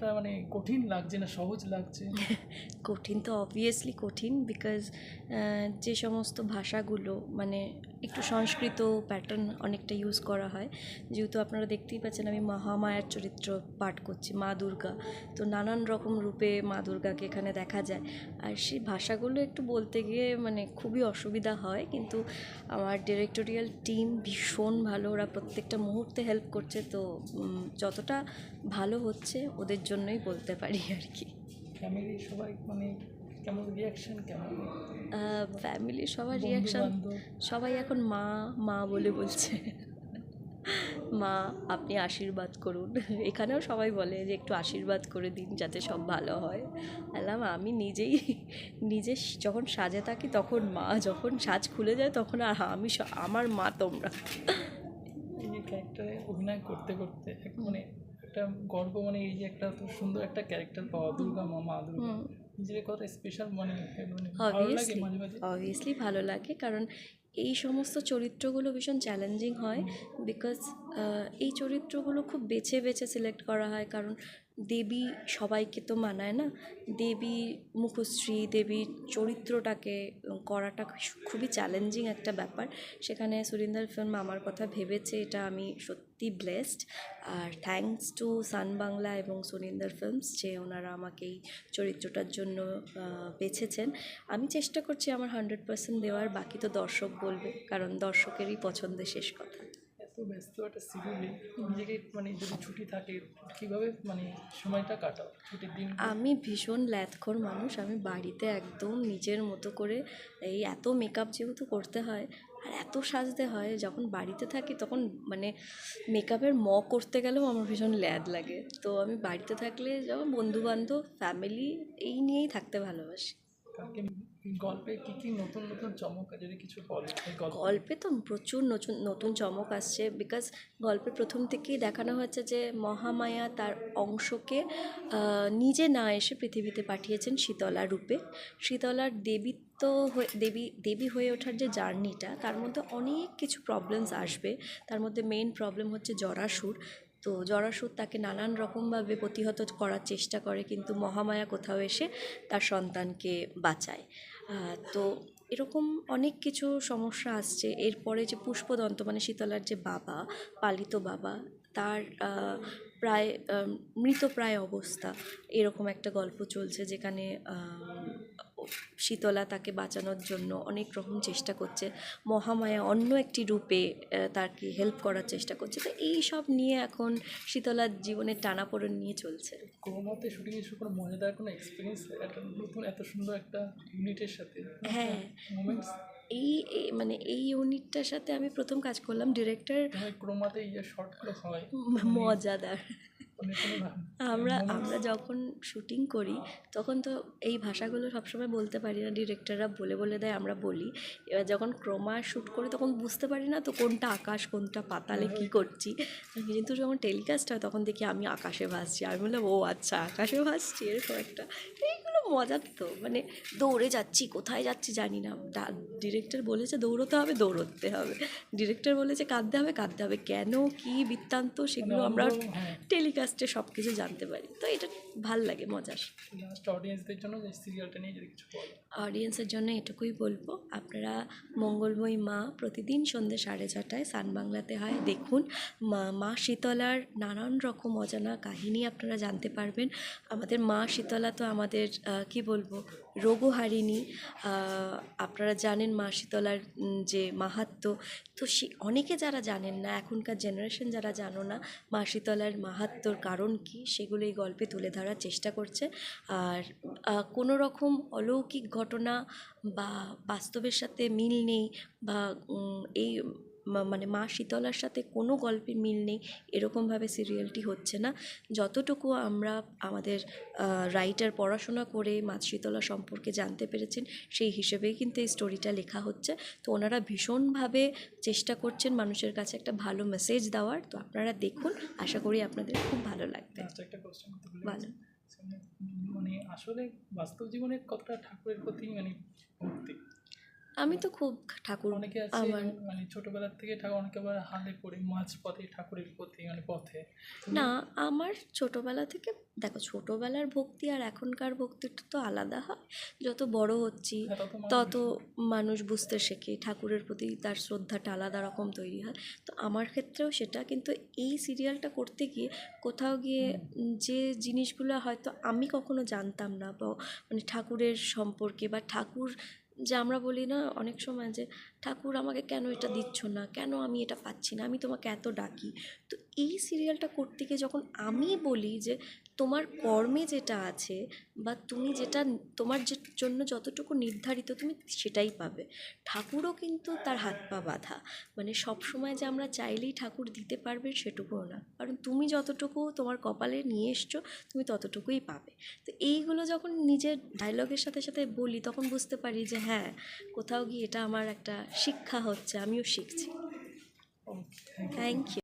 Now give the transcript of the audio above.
কতটা মানে কঠিন লাগছে না, সহজ লাগছে? কঠিন তো অবভিয়াসলি কঠিন বিকজ যে সমস্ত ভাষাগুলো মানে একটু সংস্কৃত প্যাটার্ন অনেকটা ইউজ করা হয়। যেহেতু আপনারা দেখতেই পাচ্ছেন আমি মহামায়ার চরিত্র পাঠ করছি, মা দুর্গা। তো নানান রকম রূপে মা দুর্গাকে এখানে দেখা যায়। আর সেই ভাষাগুলো একটু বলতে গিয়ে মানে খুবই অসুবিধা হয়, কিন্তু আমার ডিরেক্টোরিয়াল টিম ভীষণ ভালো, ওরা প্রত্যেকটা মুহূর্তে হেল্প করছে। তো যতটা ভালো হচ্ছে ওদের জন্যই বলতে পারি আর কি। ফ্যামিলি সবাই মানে কেমন রিয়াকশন কেমন? ফ্যামিলির সবার রিয়াকশন সবাই এখন মা মা বলে বলছে। মা আপনি আশীর্বাদ করুন। এখানেও সবাই বলে যে একটু আশীর্বাদ করে দিন যাতে সব ভালো হয়। বললাম আমি নিজেই নিজে যখন সাজে থাকি তখন মা যখন সাজ খুলে যায় তখন আর আমি আমার মা তোমরা। এই ক্যারেক্টারে অভিনয় করতে করতে মানে একটা গর্ব মানে এই যে একটা তো সুন্দর একটা ক্যারেক্টার পাওয়া দুর্গা মামা মা দুর্গা। নিজের কত স্পেশাল মানে মানে অবভিয়াসলি অবভিয়াসলি ভালো লাগে কারণ এই সমস্ত চরিত্রগুলো ভীষণ চ্যালেঞ্জিং হয় বিকজ এই চরিত্রগুলো খুব বেছে বেছে সিলেক্ট করা হয়। কারণ দেবী সবাইকে তো মানায় না। দেবী মুখশ্রী দেবীর চরিত্রটাকে করাটা খুবই চ্যালেঞ্জিং একটা ব্যাপার। সেখানে সুরিন্দার ফিল্ম আমার কথা ভেবেছে, এটা আমি সত্যি ব্লেসড আর থ্যাংকস টু সান বাংলা এবং সুরিন্দার ফিল্মস যে ওনারা আমাকে এই চরিত্রটার জন্য বেছেছেন। আমি চেষ্টা করছি আমার হান্ড্রেড পার্সেন্ট দেওয়ার, বাকি তো দর্শক বলবে। কারণ দর্শকেরই পছন্দের শেষ কথা। ব্যস্ত একটা শিডিউলে নিজেকে মানে যদি ছুটি থাকে কীভাবে মানে সময়টা কাটাও ছুটির দিন? আমি ভীষণ ল্যাথখোর মানুষ। আমি বাড়িতে একদম নিজের মতো করে এই এত মেকআপ যেহেতু করতে হয় আর এত সাজতে হয় যখন বাড়িতে থাকি তখন মানে মেকআপের ম করতে গেলেও আমার ভীষণ ল্যাদ লাগে। তো আমি বাড়িতে থাকলে যখন বন্ধুবান্ধব ফ্যামিলি এই নিয়েই থাকতে ভালোবাসি। গল্পে কি কি নতুন নতুন চমক যদি কিছু গল্পে। তো প্রচুর নতুন নতুন চমক আসছে বিকজ গল্পে প্রথম থেকেই দেখানো হয়েছে যে মহামায়া তার অংশকে নিজে না এসে পৃথিবীতে পাঠিয়েছেন শীতলা রূপে। শীতলার দেবীত্ব হয়ে, দেবী দেবী হয়ে ওঠার যে জার্নিটা, তার মধ্যে অনেক কিছু প্রবলেমস আসবে। তার মধ্যে মেইন প্রবলেম হচ্ছে জরাসুর। তো জরাসুর তাকে নানান রকমভাবে প্রতিহত করার চেষ্টা করে, কিন্তু মহামায়া কোথাও এসে তার সন্তানকে বাঁচায়। তো এরকম অনেক কিছু সমস্যা আসছে। এরপরে যে পুষ্পদন্ত মানে শীতলার যে বাবা, পালিত বাবা, তার প্রায় মৃতপ্রায় অবস্থা, এরকম একটা গল্প চলছে যেখানে শীতলা তাকে বাঁচানোর জন্য অনেক রকম চেষ্টা করছে। মহামায়া অন্য একটি রূপে তাকে হেল্প করার চেষ্টা করছে। তো এই সব নিয়ে এখন শীতলার জীবনের টানাপোড়েন নিয়ে চলছে। ক্রোমাতে শুটিং এর কোনো মজাদার কোনো এক্সপিরিয়েন্স একটা নতুন এত সুন্দর একটা ইউনিটের সাথে? হ্যাঁ। এই এই- মানে এই ইউনিটটার সাথে আমি প্রথম কাজ করলাম ডিরেক্টর ক্রোমাতে এই যে শর্টগুলো হয়। মজাদার। আমরা আমরা যখন শুটিং করি তখন তো এই ভাষাগুলো সবসময় বলতে পারি না। ডিরেক্টররা বলে বলে দেয় আমরা বলি। এবার যখন ক্রোমা শ্যুট করি তখন বুঝতে পারি না তো কোনটা আকাশ কোনটা পাতালে কি করছি। কিন্তু যখন টেলিকাস্ট হয় তখন দেখি আমি আকাশে ভাসছি। আমি বললাম ও আচ্ছা আকাশে ভাসছি এরকম একটা। এইগুলো মজার তো মানে দৌড়ে যাচ্ছি কোথায় যাচ্ছি জানি না। ডিরেক্টর বলেছে দৌড়তে হবে দৌড়তে হবে। ডিরেক্টর বলেছে কাঁদতে হবে কাঁদতে হবে। কেন কি বৃত্তান্ত সেগুলো আমরা। টেলিকাস্টে সব কিছু জানতে পারি। তো এটা ভালো লাগে মজার। জন্য সিরিয়ালটা নিয়ে যদি কিছু অডিয়েন্সের জন্য এটুকুই বলব। আপনারা মঙ্গলময়ী মা প্রতিদিন সন্ধ্যে সাড়ে ছটায় সান বাংলাতে হয়। দেখুন, মা মা শীতলার নানান রকম অজানা কাহিনী আপনারা জানতে পারবেন। আমাদের মা শীতলা তো আমাদের কি বলব রোগহারিণী আপনারা জানেন মা শীতলার যে মাহাত্ম্য তো সে, অনেকে যারা জানেন না, এখনকার জেনারেশন যারা জানো না, মা শীতলার মাহাত্ম্যর কারণ কি, সেগুলো এই গল্পে তুলে ধরার চেষ্টা করছে। আর কোনো রকম অলৌকিক ঘটনা বা বাস্তবের সাথে মিল নেই বা এই মানে মা শীতলার সাথে কোনো গল্পের মিল নেই এরকমভাবে সিরিয়ালটি হচ্ছে না। যতটুকু আমরা আমাদের রাইটার পড়াশোনা করে মা শীতলা সম্পর্কে জানতে পেরেছেন সেই হিসেবেই কিন্তু এই স্টোরিটা লেখা হচ্ছে। তো ওনারা ভীষণভাবে চেষ্টা করছেন মানুষের কাছে একটা ভালো মেসেজ দেওয়ার। তো আপনারা দেখুন আশা করি আপনাদের খুব ভালো লাগবে। ভুলে। মানে আসলে বাস্তব জীবনে কতটা ঠাকুরের প্রতি মানে ভক্তি? আমি তো খুব ঠাকুর অনেকে আছে আমার মানে ছোটবেলার থেকে ঠাকুর অনেকে আবার হালে পড়ে মাঝ পথে ঠাকুরের প্রতি মানে পথে। না আমার ছোটবেলা থেকে দেখো ছোটবেলার ভক্তি আর এখনকার ভক্তিটা তো আলাদা হয়। যত বড় হচ্ছি হ্যাঁ, তত মানুষ- বুঝতে শেখে ঠাকুরের প্রতি তার শ্রদ্ধাটা আলাদা রকম তৈরি হয়। তো আমার ক্ষেত্রেও সেটা কিন্তু এই সিরিয়ালটা করতে গিয়ে কোথাও গিয়ে যে জিনিসগুলো হয়তো আমি কখনো জানতাম না বা মানে ঠাকুরের সম্পর্কে বা ঠাকুর যে আমরা বলি না অনেক সময় যে, ঠাকুর আমাকে কেন এটা দিচ্ছ না? কেন আমি এটা পাচ্ছি না? আমি তোমাকে এত ডাকি। তো এই সিরিয়ালটা করতে গিয়ে যখন আমি বলি যে তোমার কর্মে যেটা আছে বা তুমি যেটা তোমার যে জন্য যতটুকু নির্ধারিত তুমি সেটাই পাবে। ঠাকুরও কিন্তু তার হাত পা বাঁধা। মানে সব সময় যে আমরা চাইলেই ঠাকুর দিতে পারবে সেটুকুও না। কারণ তুমি যতটুকু তোমার কপালে নিয়ে এসছো তুমি ততটুকুই পাবে। তো এইগুলো যখন নিজের ডায়লগের সাথে সাথে বলি তখন বুঝতে পারি যে হ্যাঁ কোথাও গিয়ে এটা আমার একটা শিক্ষা হচ্ছে আমিও শিখছি। Thank you